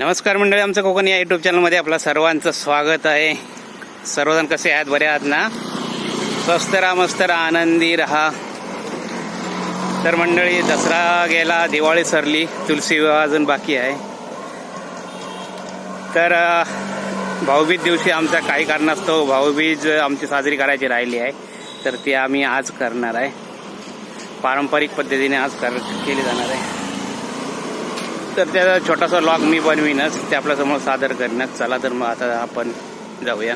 नमस्कार मंडळी आमचं कोकण या युट्यूब चॅनलमध्ये आपलं सर्वांचं स्वागत आहे. सर्वजण कसे आहेत? बरे आहात ना? स्वस्त राहा मस्त राहा आनंदी राहा. तर मंडळी दसरा गेला दिवाळी सरली तुलसी विवाह अजून बाकी आहे. तर भाऊबीज दिवशी आमचा काही कारणास्तव भाऊबीज आमची साजरी करायची राहिली आहे. तर ती आम्ही आज करणार आहे. पारंपरिक पद्धतीने आज कर केली जाणार आहे. तर त्याचा छोटासा लॉग मी बनवीनच. ते आपल्यासमोर सादर करीनच चला तर मग आता आपण जाऊया.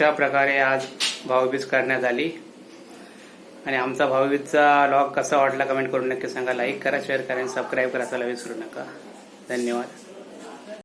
अशा प्रकारे आज भाऊबीज करण्यात आली. आणि आमचा भाऊबीजचा लॉग कसा वाटला कमेंट करून नक्की सांगा. लाईक करा शेअर करा आणि सबस्क्राईब करायला विसरू नका. धन्यवाद.